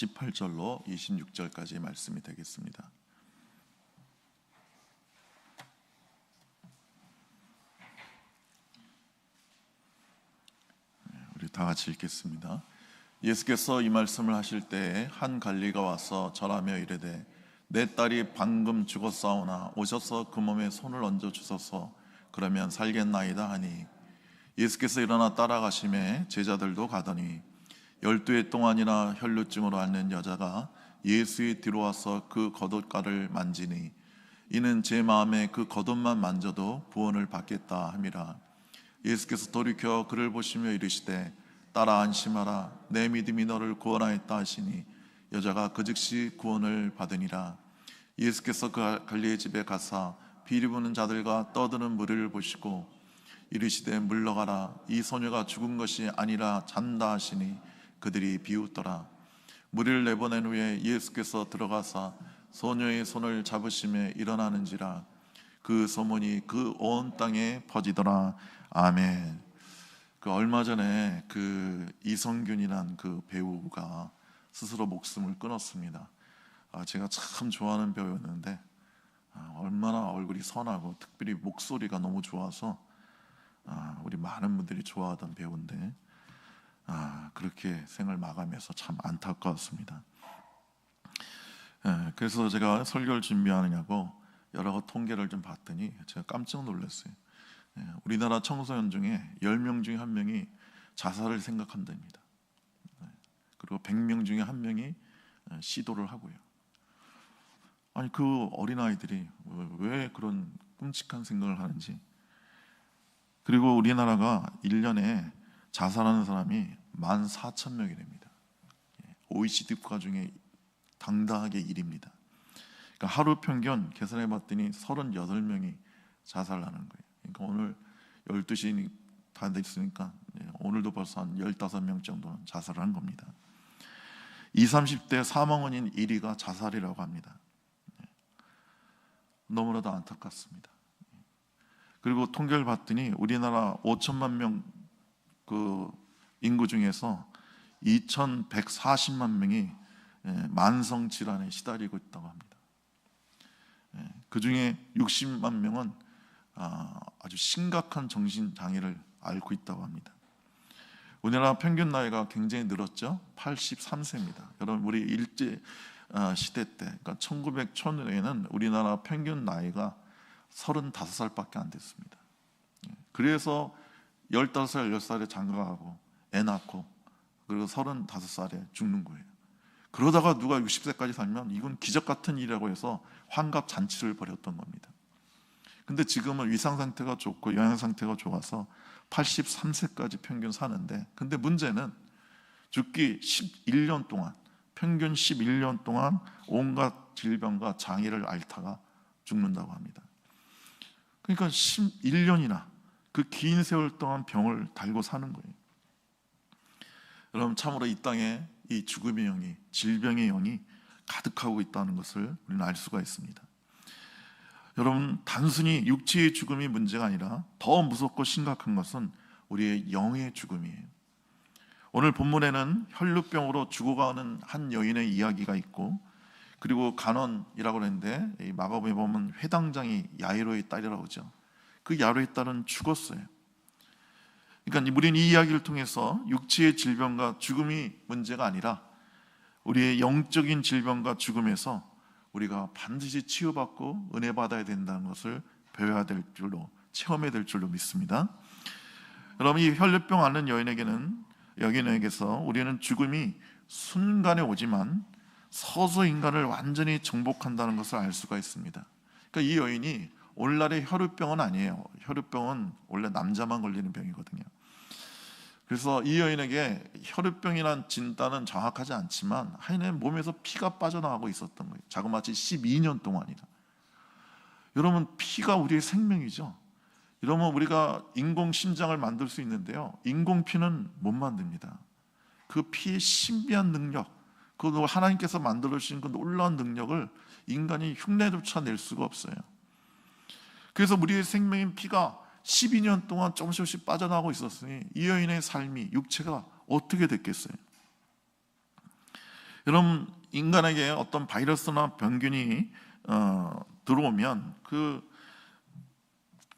18절로 26절까지 말씀이 되겠습니다. 네, 우리 다 같이 읽겠습니다. 예수께서 이 말씀을 하실 때에 한 관리가 와서 절하며 이르되 내 딸이 방금 죽었사오나 오셔서 그 몸에 손을 얹어 주소서 그러면 살겠나이다 하니 예수께서 일어나 따라가심에 제자들도 가더니 열두 해 동안이나 혈루증으로 앓는 여자가 예수의 뒤로 와서 그 겉옷가를 만지니 이는 제 마음에 그 겉옷만 만져도 구원을 받겠다 함이라. 예수께서 돌이켜 그를 보시며 이르시되 따라 안심하라. 내 믿음이 너를 구원하였다 하시니 여자가 그 즉시 구원을 받으니라. 예수께서 그 갈리의 집에 가사 비리 부는 자들과 떠드는 무리를 보시고 이르시되 물러가라. 이 소녀가 죽은 것이 아니라 잔다 하시니 그들이 비웃더라. 무리를 내보낸 후에 예수께서 들어가사 소녀의 손을 잡으심에 일어나는지라. 그 소문이 그 온 땅에 퍼지더라. 아멘. 그 얼마 전에 그 이성균이란 그 배우가 스스로 목숨을 끊었습니다. 아, 제가 참 좋아하는 배우였는데 아, 얼마나 얼굴이 선하고 특별히 목소리가 너무 좋아서 아, 우리 많은 분들이 좋아하던 배우인데 아, 그렇게 생을 마감해서 참 안타까웠습니다. 예, 그래서 제가 설교를 준비하느냐고 여러 통계를 좀 봤더니 제가 깜짝 놀랐어요. 예, 우리나라 청소년 중에 10명 중에 한 명이 자살을 생각한답니다. 예, 그리고 100명 중에 한 명이 예, 시도를 하고요. 아니 그 어린아이들이 왜 그런 끔찍한 생각을 하는지 그리고 우리나라가 1년에 자살하는 사람이 14,000명이 됩니다. OECD 국가 중에 당당하게 1위입니다. 그러니까 하루 평균 계산해 봤더니 38명이 자살하는 거예요. 그러니까 오늘 12시 다 됐으니까 예, 오늘도 벌써 한 15명 정도는 자살을 한 겁니다. 20, 30대 사망 원인 1위가 자살이라고 합니다. 예. 너무나도 안타깝습니다. 그리고 통계를 봤더니 우리나라 5천만 명 그 인구 중에서 2,140만 명이 예, 만성 질환에 시달리고 있다고 합니다. 그 중에 60만 명은 아, 아주 심각한 정신 장애를 앓고 있다고 합니다. 우리나라 평균 나이가 굉장히 늘었죠. 83세입니다. 여러분 우리 일제 아, 시대 때, 그러니까 1900년에는 우리나라 평균 나이가 35살밖에 안 됐습니다. 예, 그래서 15살, 10살에 장가가고 애 낳고 그리고 35살에 죽는 거예요. 그러다가 누가 60세까지 살면 이건 기적 같은 일이라고 해서 환갑 잔치를 벌였던 겁니다. 근데 지금은 위상 상태가 좋고 영양 상태가 좋아서 83세까지 평균 사는데 근데 문제는 죽기 11년 동안 평균 11년 동안 온갖 질병과 장애를 앓다가 죽는다고 합니다. 그러니까 11년이나 그 긴 세월 동안 병을 달고 사는 거예요. 여러분 참으로 이 땅에 이 죽음의 영이 질병의 영이 가득하고 있다는 것을 우리는 알 수가 있습니다. 여러분 단순히 육체의 죽음이 문제가 아니라 더 무섭고 심각한 것은 우리의 영의 죽음이에요. 오늘 본문에는 혈루병으로 죽어가는 한 여인의 이야기가 있고 그리고 간원이라고 하는데 마가복음에 보면 회당장이 야이로의 딸이라고 하죠. 그 야로의 딸은 죽었어요. 그러니까 우리는 이 이야기를 통해서 육체의 질병과 죽음이 문제가 아니라 우리의 영적인 질병과 죽음에서 우리가 반드시 치유받고 은혜 받아야 된다는 것을 배워야 될 줄로 체험해야 될 줄로 믿습니다. 여러분 이 혈류병 앓는 여인에게는 여인에게서 우리는 죽음이 순간에 오지만 서서 인간을 완전히 정복한다는 것을 알 수가 있습니다. 그러니까 이 여인이 오늘날의 혈류병은 아니에요. 혈류병은 원래 남자만 걸리는 병이거든요. 그래서 이 여인에게 혈류병이란 진단은 정확하지 않지만 하여튼 몸에서 피가 빠져나가고 있었던 거예요. 자그마치 12년 동안이나. 여러분 피가 우리의 생명이죠. 이러면 우리가 인공 심장을 만들 수 있는데요. 인공 피는 못 만듭니다. 그 피의 신비한 능력, 그 하나님께서 만들어 주신 그 놀라운 능력을 인간이 흉내조차 낼 수가 없어요. 그래서 우리의 생명인 피가 12년 동안 조금씩 조금씩 빠져나가고 있었으니 이 여인의 삶이 육체가 어떻게 됐겠어요? 여러분 인간에게 어떤 바이러스나 병균이 어, 들어오면 그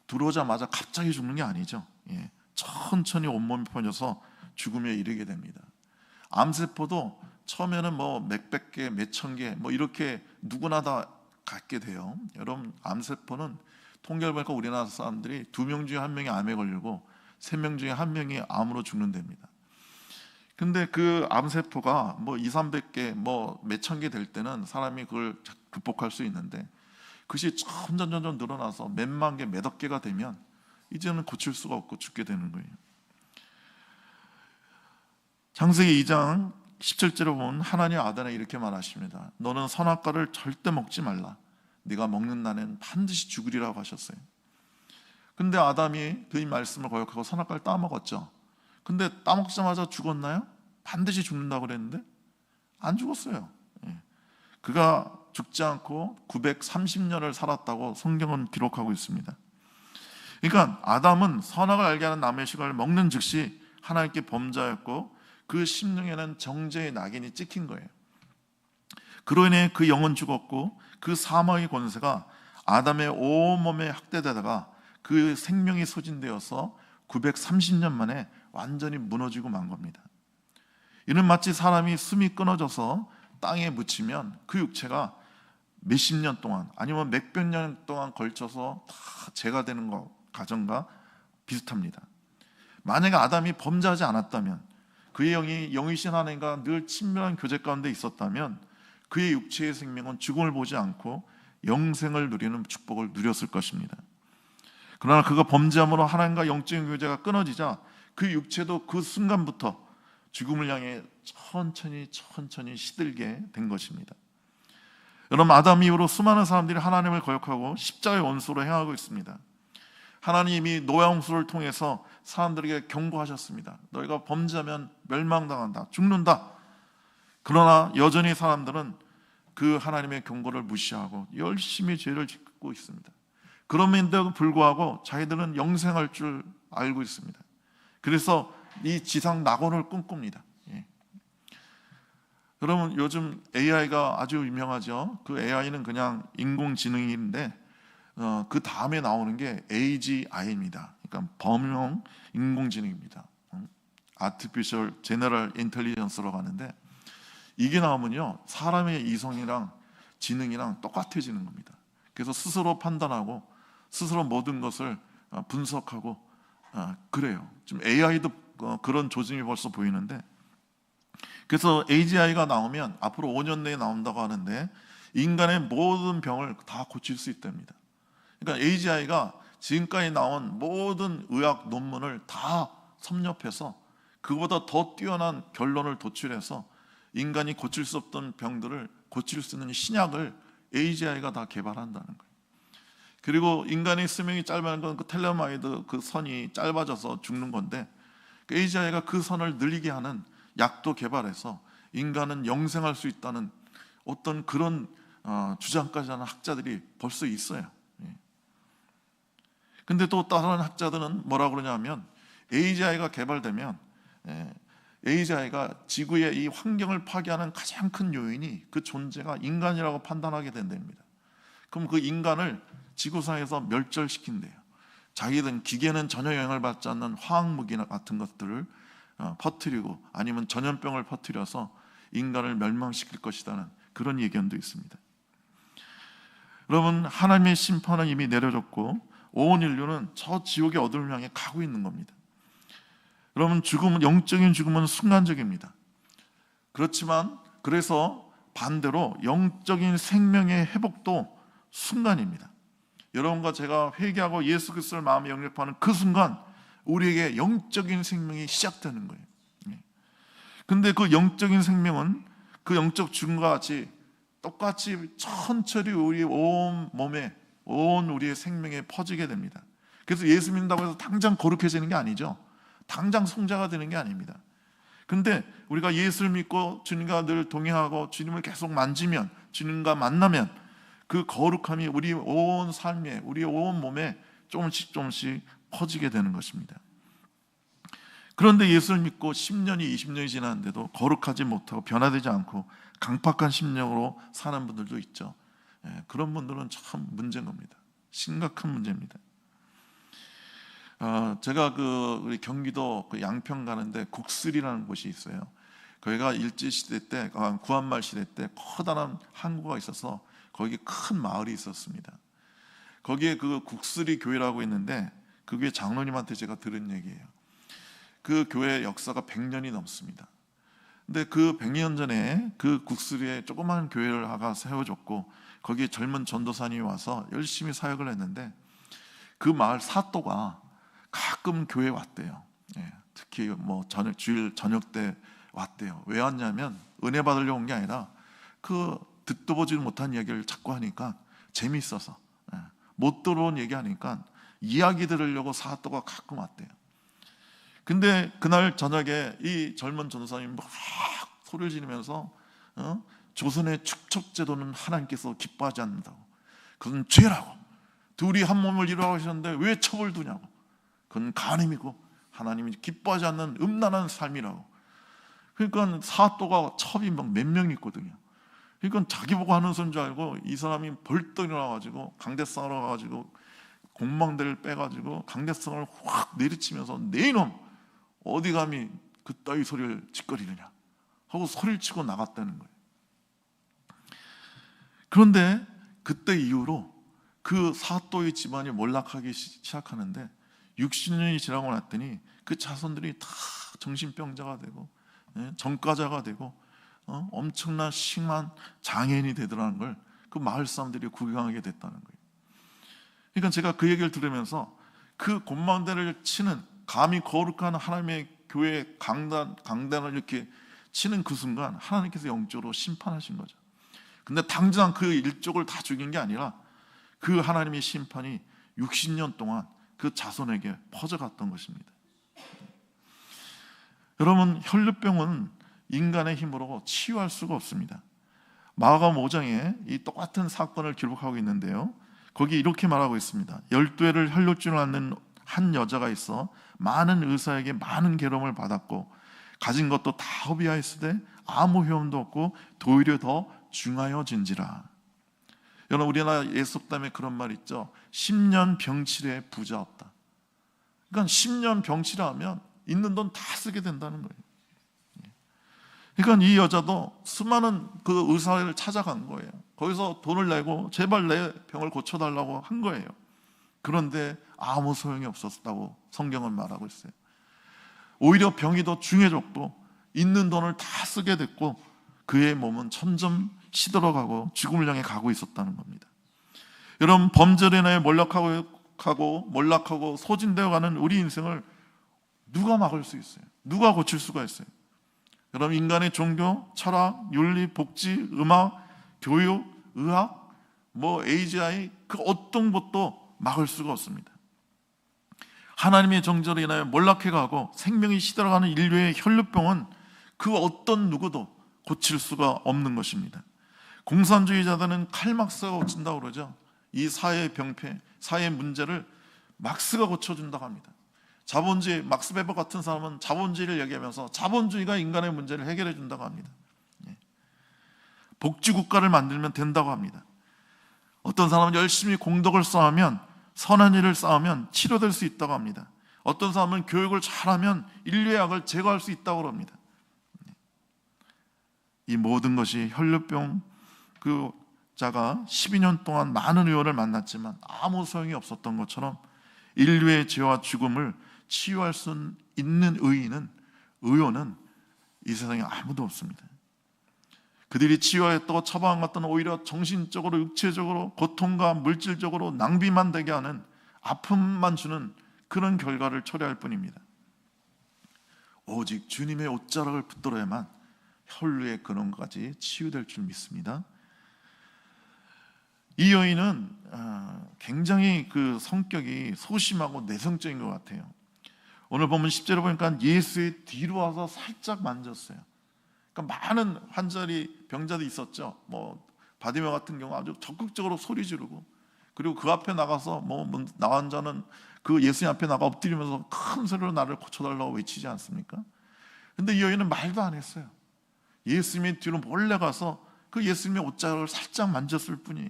들어오자마자 갑자기 죽는 게 아니죠. 예, 천천히 온몸이 퍼져서 죽음에 이르게 됩니다. 암세포도 처음에는 뭐 몇백 개, 몇 천 개, 뭐 이렇게 누구나 다 갖게 돼요. 여러분 암세포는 통계를 보니까 우리나라 사람들이 두 명 중에 한 명이 암에 걸리고 세 명 중에 한 명이 암으로 죽는답니다. 근데 그 암세포가 뭐 2, 300개, 뭐 몇천 개 될 때는 사람이 그걸 극복할 수 있는데 그것이 점점 점점 늘어나서 몇만 개, 몇억 개가 되면 이제는 고칠 수가 없고 죽게 되는 거예요. 창세기 2장 17절에 보면 하나님 아담에 이렇게 말하십니다. 너는 선악과를 절대 먹지 말라. 네가 먹는 날엔 반드시 죽으리라고 하셨어요. 근데 아담이 그 말씀을 거역하고 선악과를 따먹었죠. 근데 따먹자마자 죽었나요? 반드시 죽는다고 그랬는데 안 죽었어요. 예. 그가 죽지 않고 930년을 살았다고 성경은 기록하고 있습니다. 그러니까 아담은 선악을 알게 하는 나무의 식을 먹는 즉시 하나님께 범자였고 그 심령에는 정죄의 낙인이 찍힌 거예요. 그로 인해 그 영은 죽었고 그 사망의 권세가 아담의 온몸에 확대되다가 그 생명이 소진되어서 930년 만에 완전히 무너지고 만 겁니다. 이는 마치 사람이 숨이 끊어져서 땅에 묻히면 그 육체가 몇십 년 동안 아니면 몇백 년 동안 걸쳐서 다 재가 되는 것 가정과 비슷합니다. 만약에 아담이 범죄하지 않았다면 그의 영이 영이신 하나님과 늘 친밀한 교제 가운데 있었다면 그의 육체의 생명은 죽음을 보지 않고 영생을 누리는 축복을 누렸을 것입니다. 그러나 그가 범죄함으로 하나님과 영적인 교제가 끊어지자 그 육체도 그 순간부터 죽음을 향해 천천히 천천히 시들게 된 것입니다. 여러분 아담 이후로 수많은 사람들이 하나님을 거역하고 십자가의 원수로 행하고 있습니다. 하나님이 노아 홍수를 통해서 사람들에게 경고하셨습니다. 너희가 범죄하면 멸망당한다, 죽는다. 그러나 여전히 사람들은 그 하나님의 경고를 무시하고 열심히 죄를 짓고 있습니다. 그럼에도 불구하고 자기들은 영생할 줄 알고 있습니다. 그래서 이 지상 낙원을 꿈꿉니다. 예. 여러분 요즘 AI가 아주 유명하죠. 그 AI는 그냥 인공지능인데 어, 그 다음에 나오는 게 AGI입니다. 그러니까 범용 인공지능입니다. Artificial General Intelligence라고 하는데 이게 나오면요 사람의 이성이랑 지능이랑 똑같아지는 겁니다. 그래서 스스로 판단하고 스스로 모든 것을 어, 분석하고 어, 그래요. 지금 AI도 어, 그런 조짐이 벌써 보이는데 그래서 AGI가 나오면 앞으로 5년 내에 나온다고 하는데 인간의 모든 병을 다 고칠 수 있답니다. 그러니까 AGI가 지금까지 나온 모든 의학 논문을 다 섭렵해서 그보다 더 뛰어난 결론을 도출해서 인간이 고칠 수 없던 병들을 고칠 수 있는 신약을 AGI가 다 개발한다는 거예요. 그리고 인간의 수명이 짧아는 건그 텔레마이드 그 선이 짧아져서 죽는 건데 그 AGI가 그 선을 늘리게 하는 약도 개발해서 인간은 영생할 수 있다는 어떤 그런 어, 주장까지 하는 학자들이 벌써 있어요. 예. 근데 또 다른 학자들은 뭐라 그러냐면 AGI가 개발되면 예, AGI가 지구의 이 환경을 파괴하는 가장 큰 요인이 그 존재가 인간이라고 판단하게 된답니다. 그럼 그 인간을 지구상에서 멸절시킨대요. 자기든 기계는 전혀 영향을 받지 않는 화학무기 같은 것들을 어, 퍼뜨리고 아니면 전염병을 퍼뜨려서 인간을 멸망시킬 것이라는 그런 예견도 있습니다. 여러분 하나님의 심판은 이미 내려졌고 온 인류는 저 지옥의 어둠을 향해 가고 있는 겁니다. 여러분 죽음은 영적인 죽음은 순간적입니다. 그렇지만 그래서 반대로 영적인 생명의 회복도 순간입니다. 여러분과 제가 회개하고 예수 그리스도를 마음에 영접하는 그 순간 우리에게 영적인 생명이 시작되는 거예요. 예. 근데 그 영적인 생명은 그 영적 죽음과 같이 똑같이 천천히 우리 온 몸에 온 우리의 생명에 퍼지게 됩니다. 그래서 예수 믿는다고 해서 당장 거룩해지는 게 아니죠. 당장 성자가 되는 게 아닙니다. 근데 우리가 예수를 믿고 주님과 늘 동행하고 주님을 계속 만지면 주님과 만나면 그 거룩함이 우리 온 삶에 우리 온 몸에 조금씩 조금씩 퍼지게 되는 것입니다. 그런데 예수를 믿고 10년이 20년이 지났는데도 거룩하지 못하고 변화되지 않고 강팍한 심령으로 사는 분들도 있죠. 예, 그런 분들은 참 문제인 겁니다. 심각한 문제입니다. 어, 제가 그 우리 경기도 그 양평 가는데 국슬이라는 곳이 있어요. 거기가 일제 시대 때 아, 구한말 시대 때 커다란 항구가 있어서 거기 큰 마을이 있었습니다. 거기에 그 국슬이 교회라고 있는데 그게 장로님한테 제가 들은 얘기예요. 그 교회 역사가 100년이 넘습니다. 근데 그 100년 전에 그 국수리에 조그마한 교회를 하가 세워줬고 거기에 젊은 전도사님이 와서 열심히 사역을 했는데 그 마을 사또가 가끔 교회 에 왔대요. 예, 특히 뭐 저녁 주일 저녁 때 왔대요. 왜 왔냐면 은혜 받으려고 온 게 아니라 그 듣도 보지 못한 얘기를 자꾸 하니까 재미있어서 예, 못 들어온 얘기 하니까 이야기 들으려고 사또가 가끔 왔대요. 근데 그날 저녁에 이 젊은 전도사님이 막 소리를 지르면서 어? 조선의 축척 제도는 하나님께서 기뻐하지 않는다고. 그건 죄라고. 둘이 한 몸을 이루어 하셨는데 왜 첩을 두냐고. 그건 간음이고 하나님이 기뻐하지 않는 음란한 삶이라고. 그러니까 사또가 첩이 막 몇 명 있거든요. 그러니까 자기 보고 하는 소인 줄 알고 이 사람이 벌떡 일어나가지고 강대상으로 가가지고 공망대를 빼가지고 강대성을 확 내리치면서 내 이놈 어디 감히 그따위 소리를 짓거리느냐 하고 소리를 치고 나갔다는 거예요. 그런데 그때 이후로 그 사또의 집안이 몰락하기 시작하는데 60년이 지나고 났더니 그 자손들이 다 정신병자가 되고 예, 정가자가 되고 어? 엄청난 심한 장애인이 되더라는 걸 그 마을 사람들이 구경하게 됐다는 거예요. 그러니까 제가 그 얘기를 들으면서 그 곤망대를 치는 감히 거룩한 하나님의 교회 강단 강단을 이렇게 치는 그 순간 하나님께서 영적으로 심판하신 거죠. 근데 당장 그 일족을 다 죽인 게 아니라 그 하나님의 심판이 60년 동안 그 자손에게 퍼져갔던 것입니다. 여러분 혈류병은 인간의 힘으로 치유할 수가 없습니다. 마가음 5장에 이 똑같은 사건을 기록하고 있는데요. 거기 이렇게 말하고 있습니다. 열두 해를 혈류증을 앓는 한 여자가 있어 많은 의사에게 많은 괴로움을 받았고 가진 것도 다 허비하였으되 아무 효험도 없고 도리어 더 중하여진지라. 여러분 우리나라 예속담에 그런 말 있죠. 10년 병치레 부자 없다. 그러니까 10년 병치레 하면 있는 돈 다 쓰게 된다는 거예요. 그러니까 이 여자도 수많은 그 의사를 찾아간 거예요. 거기서 돈을 내고 제발 내 병을 고쳐달라고 한 거예요. 그런데 아무 소용이 없었다고 성경은 말하고 있어요. 오히려 병이 더 중해졌고 있는 돈을 다 쓰게 됐고 그의 몸은 점점 시들어가고 죽음을 향해 가고 있었다는 겁니다. 여러분 범죄로 인하여 몰락하고 몰락하고 소진되어 가는 우리 인생을 누가 막을 수 있어요? 누가 고칠 수가 있어요? 여러분 인간의 종교, 철학, 윤리, 복지, 음악, 교육, 의학, 뭐 AGI 그 어떤 것도 막을 수가 없습니다. 하나님의 정죄로 인하여 몰락해가고 생명이 시들어가는 인류의 혈류병은 그 어떤 누구도 고칠 수가 없는 것입니다. 공산주의자들은 칼막스가 고친다고 그러죠. 이 사회의 병폐, 사회의 문제를 막스가 고쳐준다고 합니다. 자본주의, 막스 베버 같은 사람은 자본주의를 얘기하면서 자본주의가 인간의 문제를 해결해 준다고 합니다. 예. 복지국가를 만들면 된다고 합니다. 어떤 사람은 열심히 공덕을 쌓으면 선한 일을 쌓으면 치료될 수 있다고 합니다. 어떤 사람은 교육을 잘하면 인류의 악을 제거할 수 있다고 합니다. 이 모든 것이 혈류병 그 자가 12년 동안 많은 의원을 만났지만 아무 소용이 없었던 것처럼 인류의 죄와 죽음을 치유할 수 있는 의인은 의원은 이 세상에 아무도 없습니다. 그들이 치유하였다고 처방받던 오히려 정신적으로 육체적으로 고통과 물질적으로 낭비만 되게 하는 아픔만 주는 그런 결과를 초래할 뿐입니다. 오직 주님의 옷자락을 붙들어야만 혈루의 근원까지 치유될 줄 믿습니다. 이 여인은 아, 굉장히 그 성격이 소심하고 내성적인 것 같아요. 오늘 보면 10절에 보니까 예수의 뒤로 와서 살짝 만졌어요. 그러니까 많은 환자리 병자도 있었죠. 뭐 바디메 같은 경우 아주 적극적으로 소리 지르고 그리고 그 앞에 나가서 뭐 나 환자는 그 예수님 앞에 나가 엎드리면서 큰 소리로 나를 고쳐달라고 외치지 않습니까? 근데 이 여인은 말도 안 했어요. 예수님의 뒤로 몰래 가서 그 예수님의 옷자락을 살짝 만졌을 뿐이에요.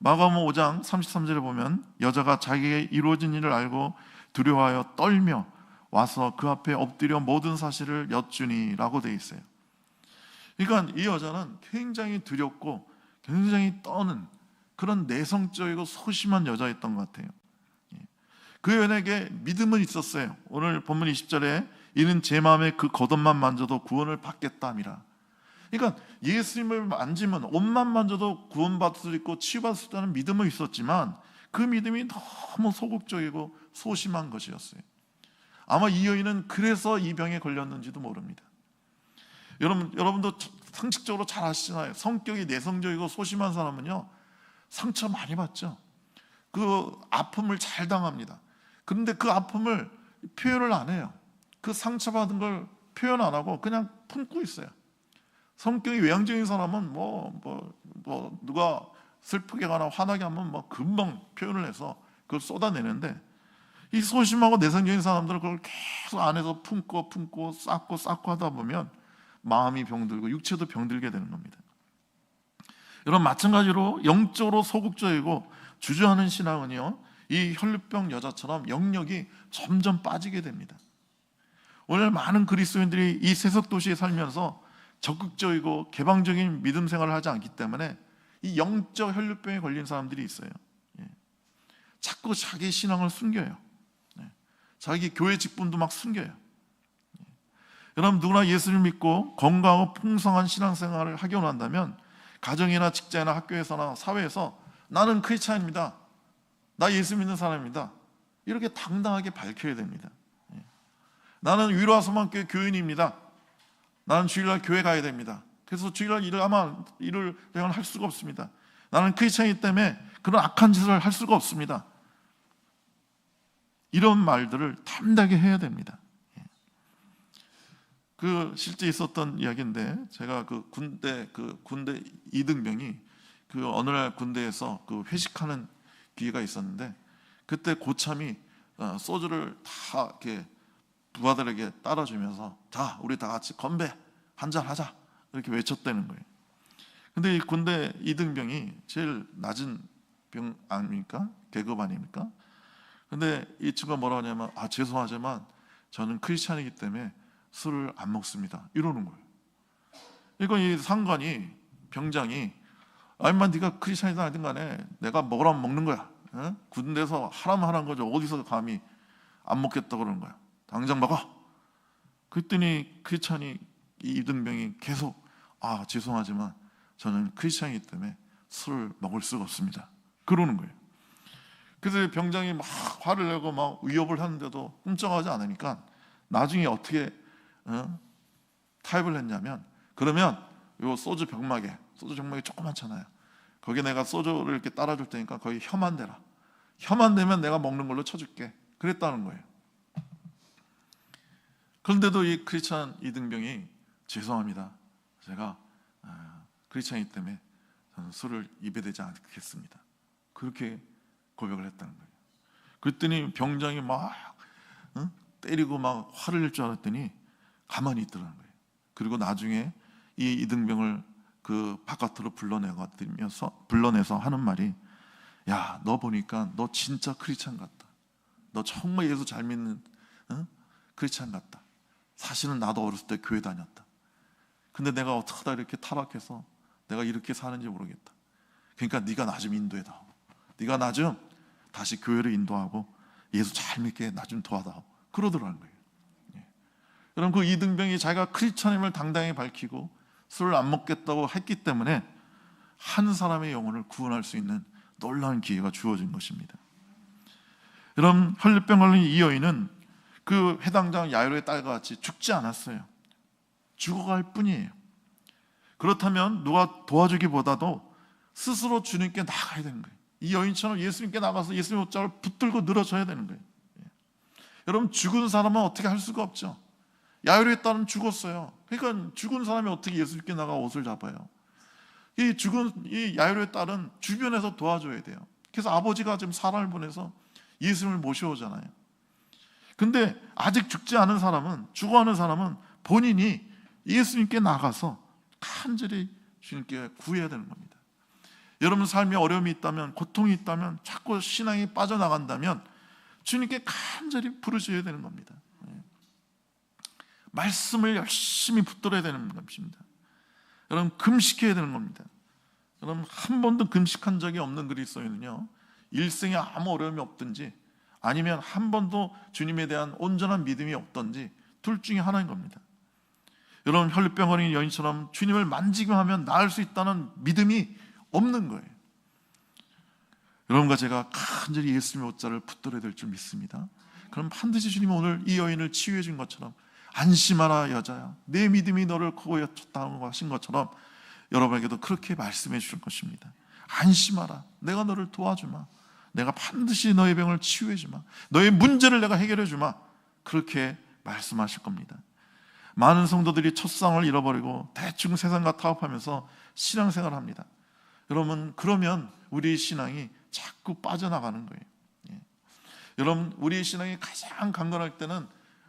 예. 마가복음 5장 33절에 보면 여자가 자기에게 이루어진 일을 알고 두려워하여 떨며 와서 그 앞에 엎드려 모든 사실을 여쭈니라고 돼 있어요. 그러니까 이 여자는 굉장히 두렵고 굉장히 떠는 그런 내성적이고 소심한 여자였던 것 같아요. 예. 그 여인에게 믿음은 있었어요. 오늘 본문 20절에 이는 제 마음에 그 겉옷만 만져도 구원을 받겠다미라. 그러니까 예수님을 만지면 옷만 만져도 구원받을 수 있고 치유받을 수 있다는 믿음은 있었지만 그 믿음이 너무 소극적이고 소심한 것이었어요. 아마 이 여인은 그래서 이 병에 걸렸는지도 모릅니다. 여러분, 여러분도 상식적으로 잘 아시잖아요. 성격이 내성적이고 소심한 사람은요, 상처 많이 받죠. 그 아픔을 잘 당합니다. 그런데 그 아픔을 표현을 안 해요. 그 상처받은 걸 표현 안 하고 그냥 품고 있어요. 성격이 외향적인 사람은 뭐, 뭐, 뭐, 누가 슬프게 가나 화나게 하면 뭐 금방 표현을 해서 그걸 쏟아내는데 이 소심하고 내성적인 사람들은 그걸 계속 안에서 품고 품고 쌓고 쌓고 하다 보면 마음이 병들고 육체도 병들게 되는 겁니다. 여러분 마찬가지로 영적으로 소극적이고 주저하는 신앙은요 이 혈류병 여자처럼 영역이 점점 빠지게 됩니다. 오늘 많은 그리스도인들이 이 세속 도시에 살면서 적극적이고 개방적인 믿음 생활을 하지 않기 때문에 이 영적 혈류병에 걸린 사람들이 있어요. 예. 자꾸 자기 신앙을 숨겨요. 예. 자기 교회 직분도 막 숨겨요. 예. 여러분 누구나 예수를 믿고 건강하고 풍성한 신앙생활을 하기 원한다면 가정이나 직장이나 학교에서나 사회에서 나는 크리스찬입니다. 나 예수 믿는 사람입니다. 이렇게 당당하게 밝혀야 됩니다. 예. 나는 위로와 소망교회 교인입니다. 나는 주일날 교회 가야 됩니다. 그래서 주일날 일을 아마 일을 내가 할 수가 없습니다. 나는 크리스찬이기 때문에 그런 악한 짓을 할 수가 없습니다. 이런 말들을 담대하게 해야 됩니다. 예. 그 실제 있었던 이야기인데 제가 그 군대 그 군대 이등병이 그 어느 날 군대에서 그 회식하는 기회가 있었는데 그때 고참이 어, 소주를 다 이렇게 부하들에게 따라주면서 자 우리 다 같이 건배 한 잔 하자 이렇게 외쳤다는 거예요. 근데 이 군대 이등병이 제일 낮은 병 아닙니까? 계급 아닙니까? 근데 이 친구가 뭐라 하냐면 아 죄송하지만 저는 크리스찬이기 때문에 술을 안 먹습니다. 이러는 거예요. 이거 이 상관이 병장이 아니만 네가 크리스찬이든 아니든 간에 내가 먹으라면 먹는 거야. 어? 군대에서 하라면 하는 거죠. 어디서 감히 안 먹겠다 그러는 거야. 당장 먹어. 그랬더니 크리스찬이 이등병이 계속 아 죄송하지만 저는 크리스찬이기 때문에 술을 먹을 수가 없습니다. 그러는 거예요. 그래서 병장이 막 화를 내고 막 위협을 하는데도 꼼짝하지 않으니까 나중에 어떻게 어? 타협을 했냐면 그러면 요 소주 병막에 소주 병막이 조그맣잖아요. 거기 내가 소주를 이렇게 따라줄 테니까 거기 혀만 대라. 혀만 대면 내가 먹는 걸로 쳐줄게. 그랬다는 거예요. 그런데도 이 크리스찬 이등병이 죄송합니다. 제가 아, 크리스찬이기 때문에 저는 술을 입에 대지 않겠습니다. 그렇게 고백을 했다는 거예요. 그랬더니 병장이 막 응? 때리고 막 화를 낼 줄 알았더니 가만히 있더라는 거예요. 그리고 나중에 이 이등병을 그 바깥으로 불러내서 불러내서 하는 말이 야 너 보니까 너 진짜 크리스찬 같다. 너 정말 예수 잘 믿는 응? 크리스찬 같다. 사실은 나도 어렸을 때 교회 다녔다. 근데 내가 어떡하다 이렇게 타락해서 내가 이렇게 사는지 모르겠다. 그러니까 네가 나 좀 인도해다. 네가 나 좀 다시 교회를 인도하고 예수 잘 믿게 나 좀 도와다. 그러더라는 거예요. 예. 여러분 그 이등병이 자기가 크리스천임을 당당히 밝히고 술을 안 먹겠다고 했기 때문에 한 사람의 영혼을 구원할 수 있는 놀라운 기회가 주어진 것입니다. 여러분 혈류병 걸린 이 여인은 그 해당장 야이로의 딸과 같이 죽지 않았어요. 죽어갈 뿐이에요. 그렇다면 누가 도와주기보다도 스스로 주님께 나가야 되는 거예요. 이 여인처럼 예수님께 나가서 예수님 옷장을 붙들고 늘어져야 되는 거예요. 예. 여러분 죽은 사람은 어떻게 할 수가 없죠. 야이로의 딸은 죽었어요. 그러니까 죽은 사람이 어떻게 예수님께 나가 옷을 잡아요? 이 죽은 이 야이로의 딸은 주변에서 도와줘야 돼요. 그래서 아버지가 지금 사람을 보내서 예수님을 모셔오잖아요. 근데 아직 죽지 않은 사람은 죽어가는 사람은 본인이 예수님께 나가서 간절히 주님께 구해야 되는 겁니다. 여러분 삶에 어려움이 있다면 고통이 있다면 자꾸 신앙이 빠져나간다면 주님께 간절히 부르셔야 되는 겁니다. 예. 말씀을 열심히 붙들어야 되는 것입니다. 여러분 금식해야 되는 겁니다. 여러분 한 번도 금식한 적이 없는 그리스도인은요 일생에 아무 어려움이 없든지 아니면 한 번도 주님에 대한 온전한 믿음이 없던지 둘 중에 하나인 겁니다. 여러분 혈류병 걸린 여인처럼 주님을 만지기만 하면 나을 수 있다는 믿음이 없는 거예요. 여러분과 제가 간절히 예수님의 옷자를 붙들어야 될 줄 믿습니다. 그럼 반드시 주님은 오늘 이 여인을 치유해 준 것처럼 안심하라 여자야 내 믿음이 너를 크고 여쳤다고 하신 것처럼 여러분에게도 그렇게 말씀해 주실 것입니다. 안심하라 내가 너를 도와주마 내가 반드시 너의 병을 치유해 주마 너의 문제를 내가 해결해 주마 그렇게 말씀하실 겁니다. 많은 성도들이 첫상을 잃어버리고 대충 세상과 타협하면서 신앙생활을 합니다. 여러분 그러면 우리 신앙이 자꾸 빠져나가는 거예요. 예. 여러분 우리 신앙이 가장 강건할 때는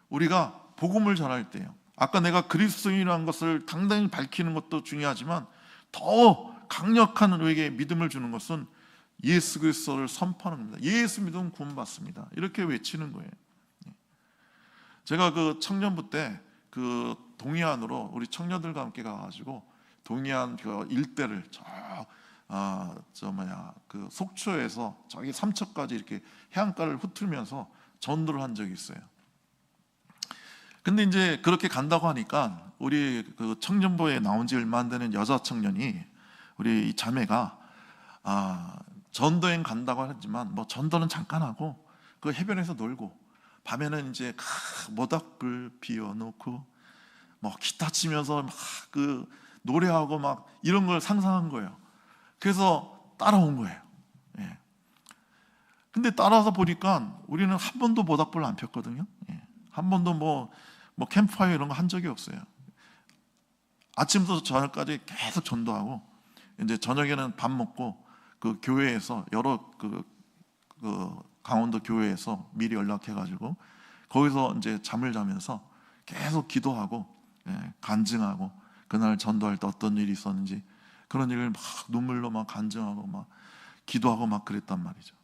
우리가 복음을 전할 때요. 아까 내가 그리스도인이라는 것을 당당히 밝히는 것도 중요하지만 더 강력한 우리에게 믿음을 주는 것은 예수 그리스도를 선포하는 겁니다. 예수 믿으면 구원받습니다. 이렇게 외치는 거예요. 예. 제가 그 청년부 때 그 동해안으로 우리 청년들과 함께 가가지고 동해안 그 일대를 저, 아, 저 뭐야 그 속초에서 저기 삼척까지 이렇게 해안가를 훑으면서 전도를 한 적이 있어요. 근데 이제 그렇게 간다고 하니까 우리 그 청년부에 나온 지 얼마 안 되는 여자 청년이 우리 이 자매가 아, 전도행 간다고 하지만 뭐 전도는 잠깐 하고 그 해변에서 놀고 밤에는 이제 모닥불 피워놓고 뭐 기타 치면서 막 그 노래하고 막 이런 걸 상상한 거예요. 그래서 따라온 거예요. 예. 근데 따라서 보니까 우리는 한 번도 모닥불을 안 폈거든요. 예. 한 번도 뭐, 뭐 캠프파이어 이런 거 한 적이 없어요. 아침부터 저녁까지 계속 전도하고 이제 저녁에는 밥 먹고 그 교회에서 여러 그, 그 강원도 교회에서 미리 연락해가지고 거기서 이제 잠을 자면서 계속 기도하고 예, 간증하고 그날 전도할 때 어떤 일이 있었는지 그런 일을 막 눈물로 막 간증하고 막 기도하고 막 그랬단 말이죠.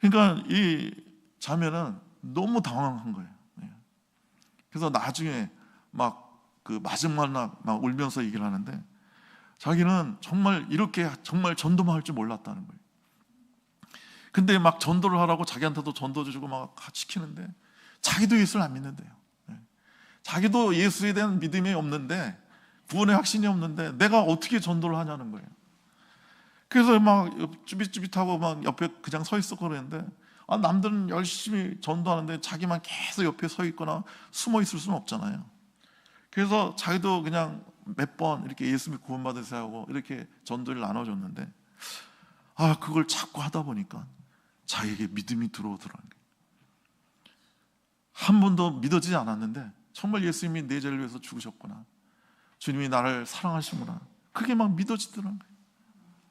그러니까 이 자매는 너무 당황한 거예요. 예. 그래서 나중에 막 그 마지막 날 막 울면서 얘기를 하는데 자기는 정말 이렇게 정말 전도만 할 줄 몰랐다는 거예요. 근데 막 전도를 하라고 자기한테도 전도 주고 막 시키는데 자기도 예수를 안 믿는데요. 예. 자기도 예수에 대한 믿음이 없는데 구원의 확신이 없는데 내가 어떻게 전도를 하냐는 거예요. 그래서 막 쭈빗쭈빗하고 막 옆에 그냥 서 있었고 그랬는데 아, 남들은 열심히 전도하는데 자기만 계속 옆에 서 있거나 숨어 있을 수는 없잖아요. 그래서 자기도 그냥 몇 번 이렇게 예수 믿 구원받으세요 하고 이렇게 전도를 나눠줬는데 아 그걸 자꾸 하다 보니까 자기에게 믿음이 들어오더라는 거예요. 한 번도 믿어지지 않았는데 정말 예수님이 내 죄를 위해서 죽으셨구나. 주님이 나를 사랑하시구나. 그게 막 믿어지더라는 거예요.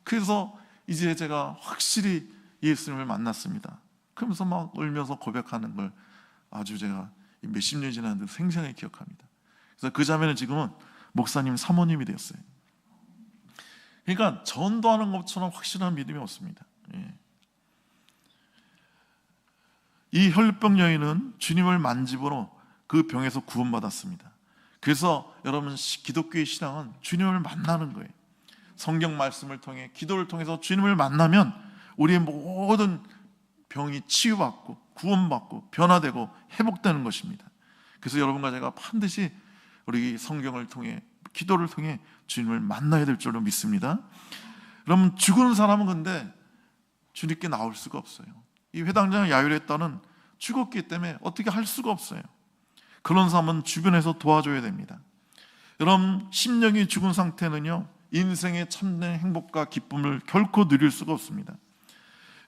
그래서 이제 제가 확실히 예수님을 만났습니다. 그러면서 막 울면서 고백하는 걸 아주 제가 몇십 년이 지났는데 생생하게 기억합니다. 그래서 그 자매는 지금은 목사님 사모님이 되었어요. 그러니까 전도하는 것처럼 확실한 믿음이 없습니다. 예. 이 혈병 여인은 주님을 만집으로 그 병에서 구원받았습니다. 그래서 여러분 기독교의 신앙은 주님을 만나는 거예요. 성경 말씀을 통해 기도를 통해서 주님을 만나면 우리의 모든 병이 치유받고 구원받고 변화되고 회복되는 것입니다. 그래서 여러분과 제가 반드시 우리 성경을 통해 기도를 통해 주님을 만나야 될 줄로 믿습니다. 여러분 죽은 사람은 근데 주님께 나올 수가 없어요. 이 회당장 야유레따는 죽었기 때문에 어떻게 할 수가 없어요. 그런 사람은 주변에서 도와줘야 됩니다. 여러분 심령이 죽은 상태는요 인생의 참된 행복과 기쁨을 결코 누릴 수가 없습니다.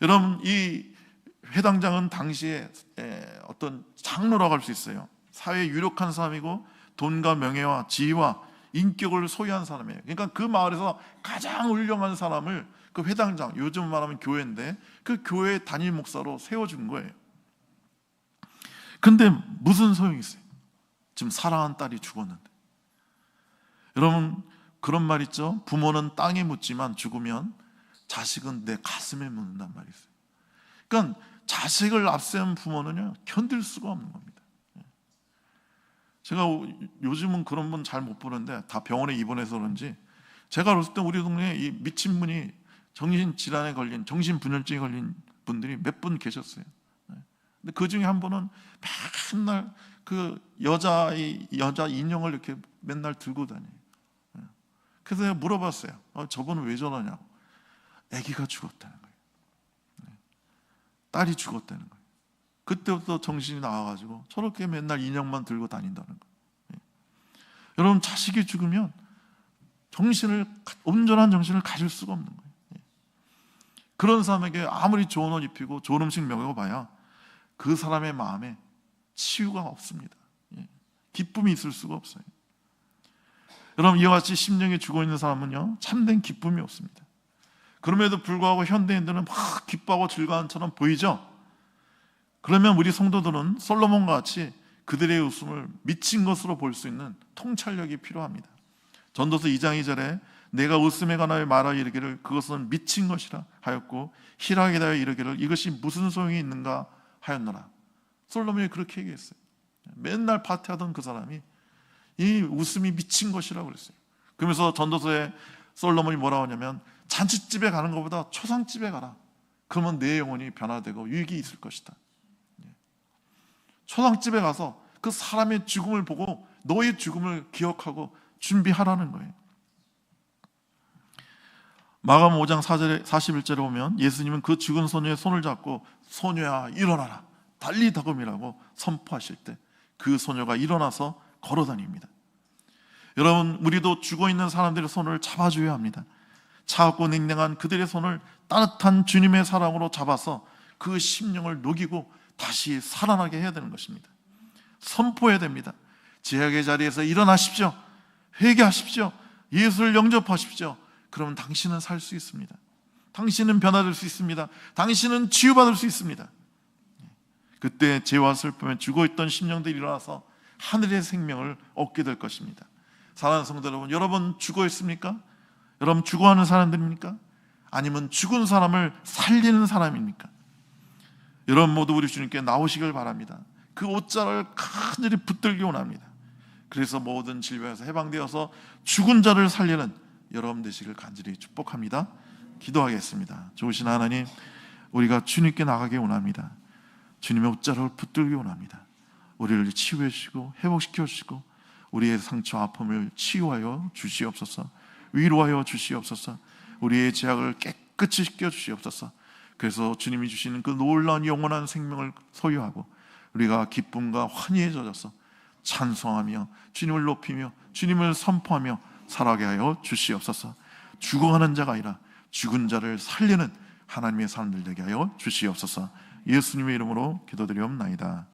여러분 이 회당장은 당시에 어떤 장로라고 할 수 있어요. 사회에 유력한 사람이고 돈과 명예와 지위와 인격을 소유한 사람이에요. 그러니까 그 마을에서 가장 훌륭한 사람을 그 회당장, 요즘 말하면 교회인데 그 교회 단일 목사로 세워준 거예요. 근데 무슨 소용이 있어요? 지금 사랑한 딸이 죽었는데. 여러분 그런 말 있죠? 부모는 땅에 묻지만 죽으면 자식은 내 가슴에 묻는단 말이 있어요. 그러니까 자식을 앞세운 부모는요 견딜 수가 없는 겁니다. 제가 요즘은 그런 분 잘 못 보는데 다 병원에 입원해서 그런지 제가 어렸을 때 우리 동네에 이 미친 분이 정신 질환에 걸린 정신 분열증에 걸린 분들이 몇 분 계셨어요. 근데 그 중에 한 분은 맨날 그 여자 이 여자 인형을 이렇게 맨날 들고 다녀요. 그래서 내가 물어봤어요. 어, 저분은 왜 저러냐고. 아기가 죽었다는 거예요. 네. 딸이 죽었다는 거예요. 그때부터 정신이 나와가지고 저렇게 맨날 인형만 들고 다닌다는 거예요. 네. 여러분 자식이 죽으면 정신을 온전한 정신을 가질 수가 없는 거예요. 네. 그런 사람에게 아무리 좋은 옷 입히고 좋은 음식 먹여봐야 그 사람의 마음에 치유가 없습니다. 예. 기쁨이 있을 수가 없어요. 여러분 이와 같이 심령이 죽어 있는 사람은요 참된 기쁨이 없습니다. 그럼에도 불구하고 현대인들은 막 기뻐하고 즐거운 처럼 보이죠. 그러면 우리 성도들은 솔로몬과 같이 그들의 웃음을 미친 것으로 볼 수 있는 통찰력이 필요합니다. 전도서 2장 2절에 내가 웃음에 관하여 말하 이르기를 그것은 미친 것이라 하였고 희락에 대하여 이르기를 이것이 무슨 소용이 있는가 하였노라. 솔로몬이 그렇게 얘기했어요. 맨날 파티하던 그 사람이 이 웃음이 미친 것이라고 그랬어요. 그러면서 전도서에 솔로몬이 뭐라고 하냐면 잔치집에 가는 것보다 초상집에 가라. 그러면 내 영혼이 변화되고 유익이 있을 것이다. 예. 초상집에 가서 그 사람의 죽음을 보고 너의 죽음을 기억하고 준비하라는 거예요. 마감 5장 4절에 41절에 보면 예수님은 그 죽은 소녀의 손을 잡고 소녀야 일어나라 달리 다금이라고 선포하실 때 그 소녀가 일어나서 걸어 다닙니다. 여러분, 우리도 죽어 있는 사람들의 손을 잡아줘야 합니다. 차갑고 냉랭한 그들의 손을 따뜻한 주님의 사랑으로 잡아서 그 심령을 녹이고 다시 살아나게 해야 되는 것입니다. 선포해야 됩니다. 제약의 자리에서 일어나십시오. 회개하십시오. 예수를 영접하십시오. 그러면 당신은 살 수 있습니다. 당신은 변화될 수 있습니다. 당신은 치유받을 수 있습니다. 그때 죄와 슬픔에 죽어있던 심령들이 일어나서 하늘의 생명을 얻게 될 것입니다. 사랑하는 성도 여러분, 여러분 죽어 있습니까? 여러분 죽어하는 사람들입니까? 아니면 죽은 사람을 살리는 사람입니까? 여러분 모두 우리 주님께 나오시길 바랍니다. 그 옷자를 간절히 붙들기 원합니다. 그래서 모든 질병에서 해방되어서 죽은 자를 살리는 여러분 되시길 간절히 축복합니다. 기도하겠습니다. 좋으신 하나님, 우리가 주님께 나가기 원합니다. 주님의 옷자락을 붙들기 원합니다. 우리를 치유해 주시고 회복시켜 주시고 우리의 상처 아픔을 치유하여 주시옵소서. 위로하여 주시옵소서. 우리의 죄악을 깨끗이 씻겨 주시옵소서. 그래서 주님이 주시는 그 놀라운 영원한 생명을 소유하고 우리가 기쁨과 환희에 젖어서 찬송하며 주님을 높이며 주님을 선포하며 살아가게 하여 주시옵소서. 죽어가는 자가 아니라 죽은 자를 살리는 하나님의 사람들 되게 하여 주시옵소서. 예수님의 이름으로 기도드리옵나이다.